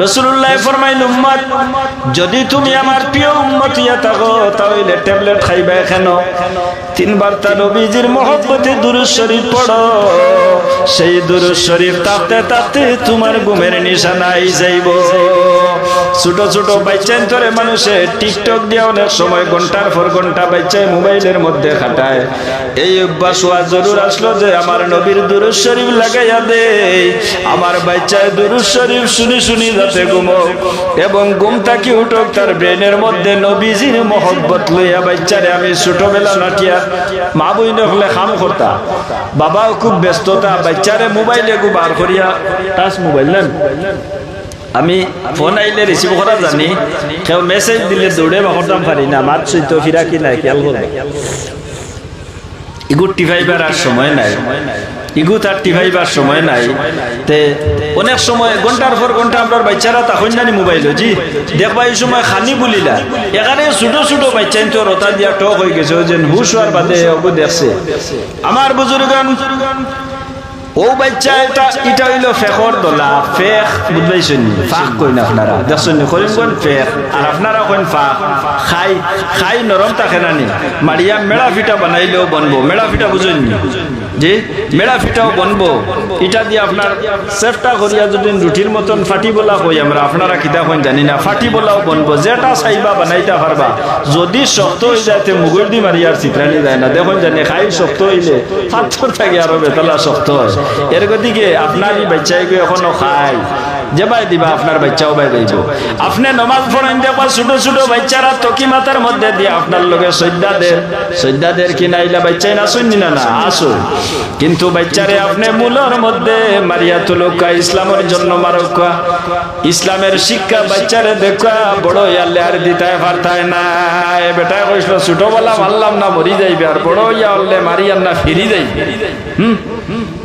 রসুল্লাহ ফরমাইল উম্মত যদি তুমি আমার প্রিয় উম্মত ইয়া থাকো তাহলে ট্যাবলেট খাইবা কেন? তিনবার তার নবীজির মহব্বতে দুরুদ শরীফ পড়ো। সেই দুরুদ শরীফ তাতে তাতে তোমার ঘুমের নিশানাই যাইব। ছোট ছোট বাচ্চান ধরে মানুষে টিকটক দিয়ে অনেক সময় ঘণ্টার পর ঘণ্টা বাচ্চায় মোবাইলের মধ্যে খাটায়। এই অভ্যাস হওয়া জরুর আসলো যে আমার নবীর দুরুদ শরীফ লাগাইয়া দে। আমার বাচ্চায় দুরুদ শরীফ শুনি শুনি যাতে ঘুমো এবং ঘুম থাকি উঠক তার ব্রেনের মধ্যে নবীজির মহব্বত লইয়া বাচ্চারে আমি ছোটবেলা নাটিয়া মা বই হলে কাম করতা বাবাও খুব ব্যস্ততা বাচ্চারে মোবাইলে গু বার করিয়া টাচ মোবাইল নেন। আমি ফোন আইলে রিসিভ করা জানি কেউ মেসেজ দিলে দৌড়ে বা করতাম পারি না, মাত সইতো ফিরা কি নাই খেয়াল করে ইগুটি ফাইবার আর সময় নাই। ইগু তার টিভাইবার সময় নাই। অনেক সময় ঘণ্টার পর ঘণ্টা আপনার বাচ্চারা তখন জানি মোবাইল জি দেখবা এই সময় খানি বলিলা। এখানে ছোট ছোট বাচ্চা তো রতা দিয়া টক হয়ে গেছে যে হুশ হওয়ার বাদে দেখছে। আমার বুজুর্গান ও বাচ্চা, এটা এটা হইল ফেকর দলা, ফেক বুঝবাইছেন ফাঁক কইন আপনারা। দেখছেন কইন কোন ফেক। আর আপনারা কোন ফাঁক। খাই খাই নরম থাকে নানি মারিয়া মেড়া ফিটা বানাইলেও বনবো। মেড়া ফিটা বুঝেন জি? মেড়া ফিটাও বনবো। এটা দিয়ে আপনার সেফটা করিয়া যদি রুটির মতন ফাটি বলা কই আমরা, আপনারা কিতা কোন জানি না। ফাটি বলাও বনবো, যেটা চাইবা বানাইতে পারবা। যদি শক্ত হয়ে যায় তে মুগুর দি মারিয়ার চিত্রানি যায় না। দেখুন জানি, খাই শক্ত হইলে, পাথর থাকে আরও বেতলা শক্ত হয়। এর গতিকে আপনার এই বাচ্চাই এখনও খায়। যে বাই দিবা, আপনার বাচ্চাও বাই দিব আপনি নমাজ পড়েন দেখবা ছোট ছোট বাচ্চারা তকি মাথার মধ্যে দিয়ে আপনার লগে সৈদ্যা দেন সৈদ্যা দের কি নাইলা বাচ্চাই না শুনি না না আসুন। কিন্তু বাচ্চারে আপনি মূলর মধ্যে মারিয়া তুলুকা ইসলামের জন্য মারুকা ইসলামের শিক্ষা বাচ্চারে দেখা, বড় ইয়ালে আর দিতায় পারতায় না এ বেটায় কইছিল ছোটবেলা মারলাম না, মরি যাইবে, আর বড় ইয়া হলে না, ফিরি যাইবে। হুম?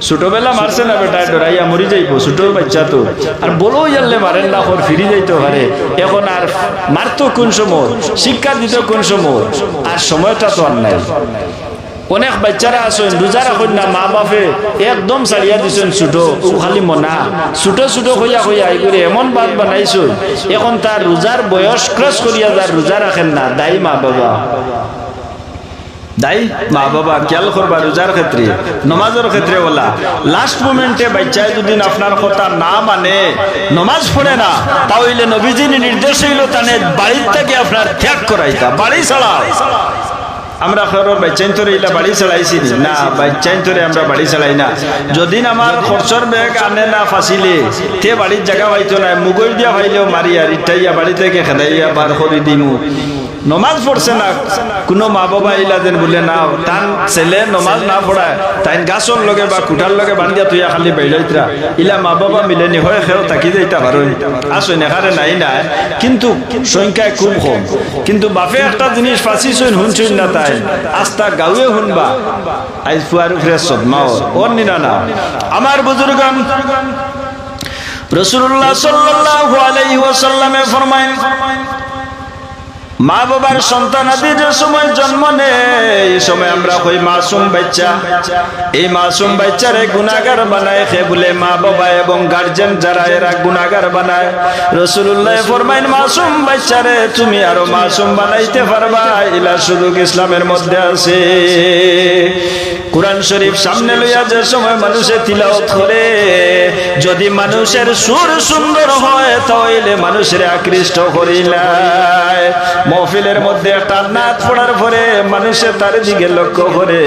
ছোটবেলা মারছে না, বেটায় ডরাইয়া মরি যাইব, ছোট বাচ্চা তো। আর বড় ইয়ালে মারেন না ওর ফিরি যাইতে পারে। এখন আর মারতো কোন সময়? শিক্ষা দিত কোন সময়? আর সময়টা তো আর নাই। অনেক বাচ্চারা আছেন, রোজা রাখুন না মা বাপে একদম সারিয়া দিছেন ছোট। ও খালি মনা। ছোট ছোট হইয়া হইয়া এই করে এমন বাদ বানাইছো এখন তার রোজার বয়স ক্রস করিয়া যার রোজা রাখেন না। দায়ী মা বাবা দায়ী মা বাবা খেয়াল করবা রোজার ক্ষেত্রে নমাজের ক্ষেত্রে বলা। লাস্ট মোমেন্টে বাচ্চায় যদি আপনার কথা না মানে নমাজ পড়ে না, তাহলে নবীজির নির্দেশ হইল তানে বাড়ির থেকে আপনার ত্যাগ করাইতা বাড়ি ছাড়া আমরা না? আমরা না। যদি আনে না তে মুগল দিয়া ভাইলেও মারি আর ইটাইয়া বাড়ি থেকে খেদাইয়া বার করে দিমু। নমাজ পড়ছে না, কোনো মা বাবা ইলা দেন বলে, না তান ছেলে নমাজ না পড়ায় তাই গাছর লগে বা কুঠার লগে বান্ধিয়া তুইয়া খালি বেড়াইতরা ইলা মা বাবা মিলে নি হয় খেও তাকি যাইতা পারো আসো নেখারে নাই নাই। কিন্তু সংখ্যায় খুব কম। কিন্তু বাপে একটা জিনিস ফাঁসিছইন শুনছইন না তাই। আস্তা গাঁৱে শুনবা। আইজ ফুয়ার ফ্রেশ সদমাও ওর নিনা না আমার বুজুর্গান রসুল্লাহ সাল্লাল্লাহু আলাইহি ওয়াসাল্লামে ফরমাইন মা বাবার সন্তান আদি যে সময় জন্ম নেয়, এই সময় আমরা কই মাসুম বাচ্চা। এই মাসুম বাচ্চারে গুনাগার বানায়, সে বলে মা বাবা এবং গার্জেন যারা, এরা গুনাগার বানায়। রসুল্লাহ ফরমাইন, মাসুম বাচ্চারে, তুমি আরও মাসুম বানাইতে পারবা। ইলা সুযোগ ইসলামের মধ্যে আছে। কোরআন শরীফ সামনে লইয়া যে সময় মানুষে তিলাওত করে, যদি মানুষের সুর সুন্দর হয়, তাহলে মানুষের আকৃষ্ট করিলায়। মহফিলের মধ্যে একটা নাচ পড়ার পরে মানুষে তার দিকে লক্ষ্য করে।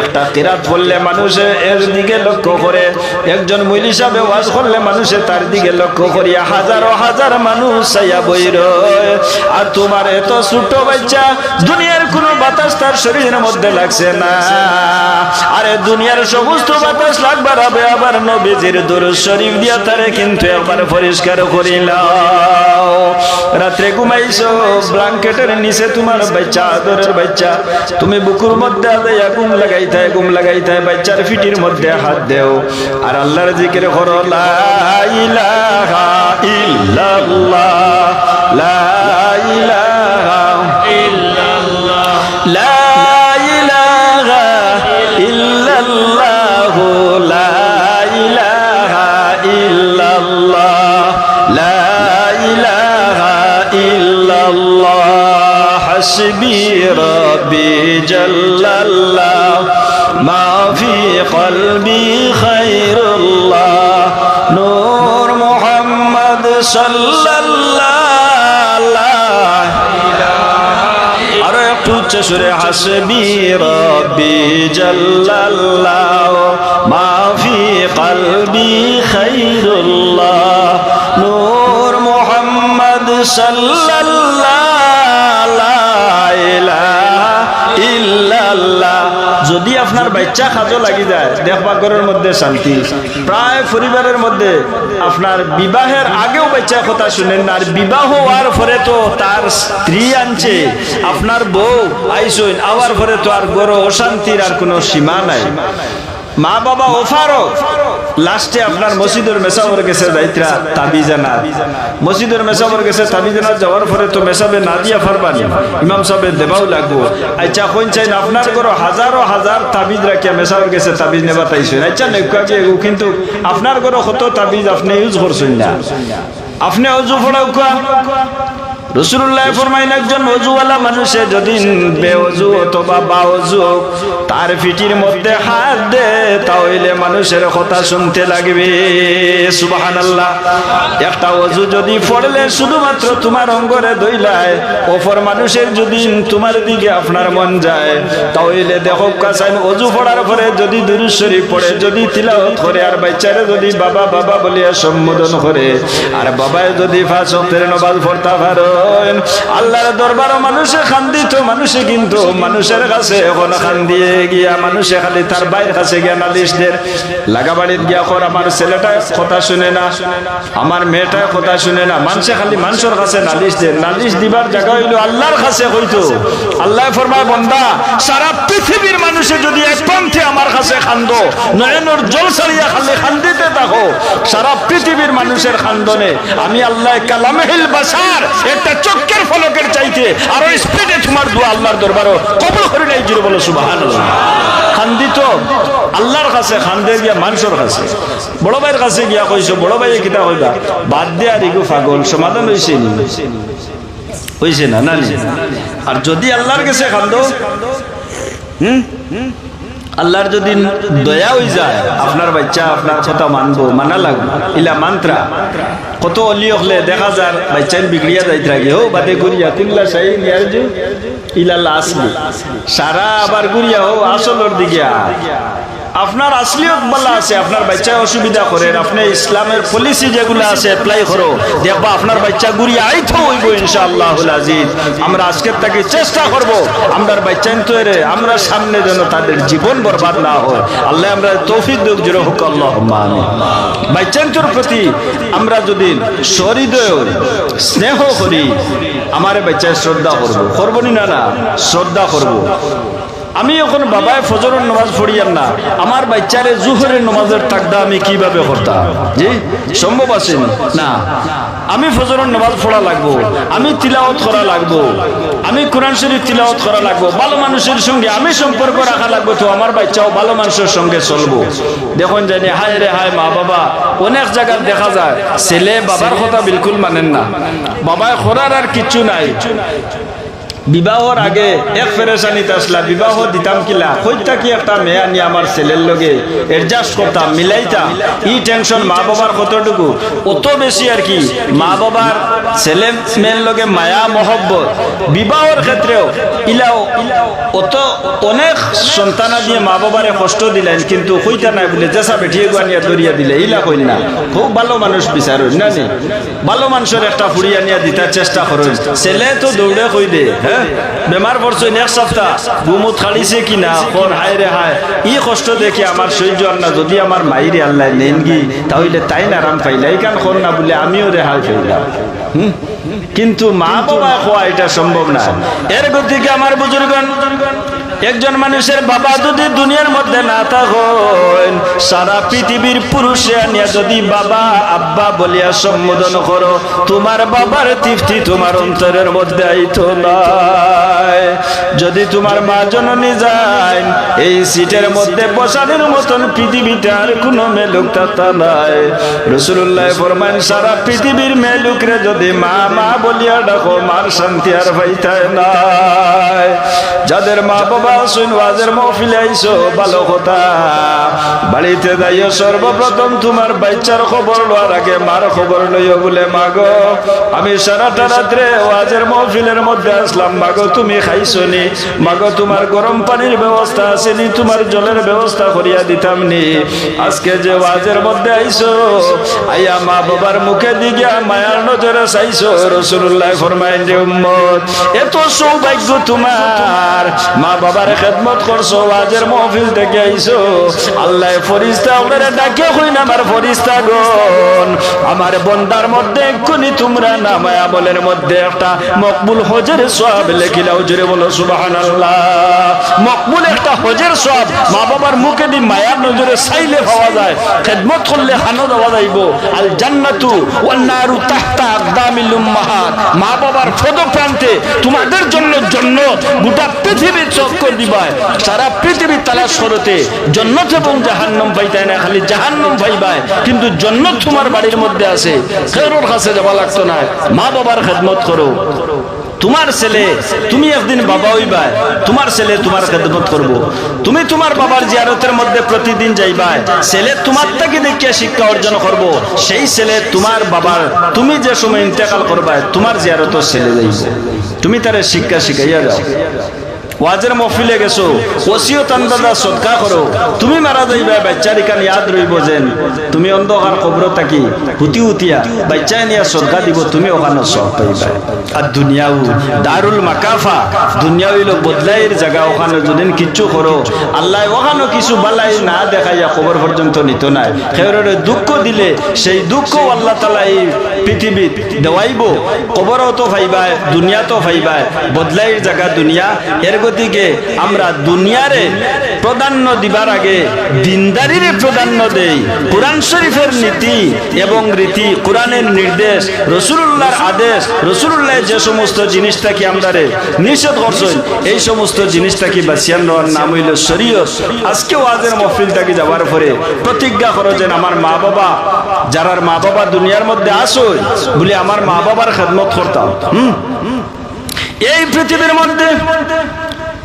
একটা কিরাত পড়লে মানুষে এর দিকে লক্ষ্য করে। একজন মহিল হিসাবে ওয়াজ করলে মানুষে তার দিকে লক্ষ্য করিয়া হাজারো হাজার মানুষ সাইয়া বই আর তোমার এত ছোট বাচ্চা, দুনিয়ার কোনো বাতাস তার শরীরের মধ্যে লাগছে না। আরে দুনিয়ার সমস্ত বাতাস লাগবার হবে আবার নবীজির দরুদ শরীফ দিয়া তারে কিন্তু একবার পরিষ্কার করিলাও রাত্রে ঘুমাইছো ব্লাঙ্কেটের নিচে তোমার বাচ্চা, আদরের বাচ্চা। তুমি বুকুর মধ্যে আদাইয়া গুম লাগাইতে ঘুম লাগাইতে, বাচ্চার ফিটির মধ্যে হাত দেও। আর আল্লাহর জিকির করো, লা ইলাহা ইল্লাল্লাহ, লা ইলাহা একটু উচ্চ সুরে হাসবি রব্বি জাল্লাল্লাহ মাফি কলবি খাইরুল্লাহ নূর মুহাম্মদ সাল্লাল্লাহ যদি আপনার বাচ্চা খাজো লাগি যায় দেখবা ঘরের মধ্যে শান্তি। প্রায় পরিবারের মধ্যে আপনার বিবাহের আগেও বাচ্চা কথা শুনেন, আর বিবাহ হওয়ার পরে তো তার স্ত্রী আনছে, আপনার বউ আইসইন, আওয়ার পরে তো আর গরো অশান্তির আর কোনো সীমা নাই। মা বাবা ওফারও লাস্টে আপনার মসজিদের মেসাবর গেছে যাইত্রা তাবিজানা। মসজিদের মেসাবর গেছে তাবিজানা, যাওয়ার পরে তো মেসাবে না দিয়া ফারবানি। ইমাম সাহেব দেবাও লাগবো। আচ্ছা কোন চাই আপনার ঘর হাজারো হাজার তাবিজ রাখিয়া মেসাবর গেছে, তাবিজ নেবা তাইছে আচ্ছা নেকুয়া কি কিন্তু আপনার ঘর কত তাবিজ আপনি ইউজ করছেন না? আপনি অজু ফোড়াও একজন যদি অথবা তার মধ্যে হাত দে, তাহলে মানুষের কথা শুনতে লাগবে। আল্লাহ অজু যদি পড়লে শুধুমাত্র তোমার অঙ্গরে দইলায়, অপর মানুষের যদি তোমার দিকে আপনার মন যায়, তাহলে দেখো কাসাইন, অজু পড়ার পরে যদি দুরুদ শরীফ পড়ে, যদি তিলাওয়াত করে, আর বাচ্চারে যদি বাবা বাবা বলিয়া সম্বোধন করে, আর বাবায় যদি ফাঁস নবাজ পড়তা পারেন আল্লাহর দরবারও মানুষে খান্দিত মানুষে কিন্তু মানুষের কাছে এখন খান দিয়ে গিয়া মানুষে খালি তার বাইরের কাছে গিয়া নালিশদের লাগাবাড়ির গিয়া কর, আমার ছেলেটা কথা শুনে না, আমার মেয়েটা কথা শুনে না, মানুষে খালি মানুষের কাছে নালিশ দেয়। নালিশ দিবার জায়গা হইল আল্লাহর কাছে হইতো আল্লাহ ফরমায়, বন্দা, সারা পৃথিবীর মানুষে যদি এক পন্থে আমার কাছে খান্দো, নয়নের জল সারিয়া খালি খান্দিতে থাকো, সারা পৃথিবীর মানুষের খান্দনে আমি আল্লাহ কালামহিল বাসার একটা চক্কের ফলকের চাইতে আরও স্পিডে তোমার দোয়া আল্লাহর দরবারও কবল করে নাই জুড়ে বলো সুবহানাল্লাহ। খান্দিত আল্লাহর কাছে, খান্দে গিয়া মানুষের কাছে। বড় ভাইয়ের কাছে গিয়া কইছো, বড় ভাইয়ে কিতা কইবা? বাদ দে আর ইগু সমাধান হইছে নি? হইছে না না? আর যদি আল্লাহর কাছে খান্দো, হুম? আল্লাহর যদি দয়া হয়ে যায়, আপনার বাচ্চা আপনার কথা মানবো, মানা লাগবো। ইলা মান্ত্রা। কত অলি হলে দেখা যার বাচ্চা বিগড়িয়া যাইতে থাকে। ও বাদে গুড়িয়া তিনলা সাই নিয়ার যে ইলা আসলি। সারা আবার গুড়িয়া ও আসলর দিকে। আপনার আসলিয়ত বলা আছে, আপনার বাচ্চা অসুবিধা করেন আপনি ইসলামের পলিসি যেগুলো আছে অ্যাপ্লাই করো। দেখবা আপনার বাচ্চা গুড়ি আইতো হইব ইনশাআল্লাহ আজিজ। আমরা আজকের তাকে চেষ্টা করব, আমরার বাচ্চা তো এরে আমরা সামনে যেন তাদের জীবন বরবাদ না হয়। আল্লাহ আমরা তৌফিক দুঃখ জোর হোক আল্লাহ বাচ্চান্তর প্রতি আমরা যদি সহৃদয়, স্নেহ করি, আমার বাচ্চায় শ্রদ্ধা করব। করব না না? শ্রদ্ধা করব। আমি এখন বাবায় ফজরের নামাজ পড়িয়াম না। আমার বাচ্চারে জুহরের নামাজের তাকদা আমি কীভাবে করতাম? জি? সম্ভব আছে না? আমি ফজরের নামাজ পড়া লাগবো। আমি তিলাওয়াত করা লাগবো। আমি কোরআন শরীফ তিলাওয়াত করা লাগবো। ভালো মানুষের সঙ্গে আমি সম্পর্ক রাখা লাগবো তো আমার বাচ্চাও ভালো মানুষের সঙ্গে চলবো। দেখুন জানি, হায় রে হায় মা বাবা, অনেক জায়গায় দেখা যায়, ছেলে বাবার কথা বিলকুল মানেন না। বাবায় করার আর কিচ্ছু নাই। বিবাহর আগে এক ফেরেশানিতে আসলা বিবাহ দিতাম কিলা। হইতা কি একটা মেয়ে আনি আমার ছেলের লগে এডজাস্ট করতাম মিলাইতাম ই টেনশন মা বাবার কতটুকু? অত বেশি আর কি। মা বাবার ছেলে মেয়ের লগে মায়া, মহব্বত। বিবাহর ক্ষেত্রেও ইলাও অত অনেক সন্তানা দিয়ে মা বাবারে কষ্ট দিলেন, কিন্তু হইতা নাই বলে জেসা বেঠিয়ে গুয়ানিয়া দরিয়া দিলে। ইলা কইল না, খুব ভালো মানুষ বিচারুন, না নি? ভালো মানুষের একটা ফুড়িয়া নিয়ে দিতার চেষ্টা করুন। ছেলে তো দৌড়ে কই দে হ্যাঁ? বেমার পড়ছো এক সপ্তাহ। গুমুত খাড়িছে কি না? কর হায় রে হায়। ই কষ্ট দেখে আমার সহ্য আর না। যদি আমার মাইরে আল্লাহ নেন গি তাহলে তাই না আরাম পাইলা। এই কান কর না বলে, আমিও রেহাই পাইলাম হুম? কিন্তু মা বাবা খোয়া এটা সম্ভব না এর গতিকে আমার বুজুর্গন একজন মানুষের বাবা যদি দুনিয়ার মধ্যে না থাকেন, সারা পৃথিবীর পুরুষে আনিয়া যদি বাবা, আব্বা বলিয়া সম্বোধন করো, তোমার বাবার তৃপ্তি তোমার অন্তরের মধ্যে আইতো নাই। যদি তোমার মা জননী যায় এই সিটের মধ্যে বসানোর মতন পৃথিবীটার কোনো মেলুক তাতা নাই। রসুল্লাহ ফরমান সারা পৃথিবীর মেলুকরে যদি মা মা বলিয়া ডাকো, মার শান্তি আর পাইতায় নাই। যাদের মা বাবা বাড়িতে সর্বপ্রথম তোমার বাচ্চার খবর লওয়ার আগে মার খবর লইও বলে মাগো আমি সারাটা রাত্রে ওয়াজের মহফিলের মধ্যে আসলাম। মাগো তুমি খাইছো নি মাগো তোমার গরম পানির ব্যবস্থা আছে নি তোমার জলের ব্যবস্থা করিয়া দিতাম নি আজকে যে ওয়াজের মধ্যে আইসো, আইয়া মা বাবার মুখে দিকে মায়ার নজরে চাইছো রসুল্লাহ ফরমাইন উম্মত, এত সৌভাগ্য তোমার। মা বাবার খেদমত করছ, ওয়াজের মহফিল থেকে আইসো আল্লাহ ফরিস্তা ওদের ডাকে হই না আমার ফরিস্তা গন আমার বন্দার মধ্যে এক্ষুনি তোমরা নামায়া বলের মধ্যে একটা মকবুল হজের সব লেখিলাও জুড়ে বলো সুবাহান মকবুল একটা হজের সব মা বাবার মুখে দি মায়ার নজরে চাইলে পাওয়া যায়, খেদমত করলে হানো দেওয়া যাইব। আল জান্নাতু ওয়ান নারু তাহতা আকদামিল উম্মাহাত। মা বাবার পদপ্রান্তে তোমাদের জন্য জন্য গোটা পৃথিবীর চক্কর দিবায় সারা পৃথিবী তালাশ করতে। জন্নত এবং জাহান্নম পাইতায় না, খালি জাহান্নম পাইবায় কিন্তু জন্নত তোমার বাড়ির মধ্যে আছে। কেউর কাছে যাওয়া লাগতো না। মা বাবার খেদমত করো। তোমার ছেলে, তুমি একদিন বাবা হইবা তোমার ছেলে তোমার খেদমত করব। তুমি তোমার বাবার জিয়ারতের মধ্যে প্রতিদিন যাইবা ছেলে তোমার থেকে দেখিয়া শিক্ষা অর্জন করব। সেই ছেলে তোমার বাবার, তুমি যে সময় ইন্তেকাল করবা তোমার জিয়ারত ছেলে যাইব। তুমি তার শিক্ষা শিখাইয়া যাও। ওয়াজের মফিলে গেছো ওসিও তান্দাদা সদকা করো। তুমি মারা যাইবা, বাচ্চারি কান ইয়াদ রইব যেন। তুমি অন্ধকার কবর থাকি হুতি হুতিয়া বাচ্চায় নিয়া সদকা দিব, তুমি ওখানে সব পাইবা। আর দুনিয়াও দারুল মাকাফা দুনিয়া হইল বদলাইয়ের জায়গা ওখানে যদি কিচ্ছু করো। আল্লাহ ওখানে কিছু বালাই না দেখাইয়া কবর পর্যন্ত নিত নাই। সেওরে দুঃখ দিলে, সেই দুঃখ আল্লাহ তালা এই পৃথিবীত দেওয়াইব কবরও তো ফাইবা দুনিয়াতো ফাইবা বদলাইয়ের জায়গা দুনিয়া। এর গতিকে আমরা দুনিয়ারে প্রাধান্য দিবার আগে দিনদারিরে প্রাধান্য দেই। কোরআন শরীফের নীতি এবং রীতি, কোরআনের নির্দেশ রসুল্লাহর আদেশ রসুল্লাহ যে সমস্ত জিনিসটাকে আমরা রে নিষেধ করছেন, এই সমস্ত জিনিসটাকে বাসিয়ান নেওয়ার নাম হইল শরীয়ত। আজকে ওয়াজের মহফিলটাকে যাওয়ার পরে প্রতিজ্ঞা করো যে আমার মা বাবা যারার মা বাবা দুনিয়ার মধ্যে আসোই বলে আমার মা বাবার খেদমত করতাম। এই পৃথিবীর মধ্যে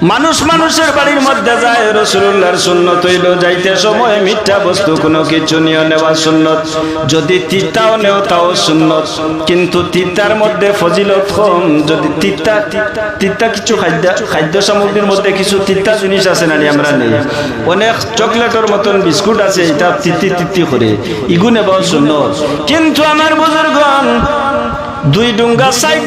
মানুষ মানুষের বাড়ির মধ্যে যায় রসুল্লাহর সুন্নত হইল যাইতে সময় মিথ্যা বস্তু, কোনো কিছু নিয়ে নেওয়া সুন্নত। যদি তিতাও নেও তাও সুন্নত। কিন্তু তিতার মধ্যে ফজিলত কম। যদি তিতা তিতা কিছু খাদ্য খাদ্য সামগ্রীর মধ্যে কিছু তিতা জিনিস আছে না আমরা নেই। অনেক চকলেটের মতন বিস্কুট আছে, এটা তিতি তিতি করে। ইগু নেওয়া সুন্নত। কিন্তু আমার বুজুর্গন দুই ডুঙ্গা সাইড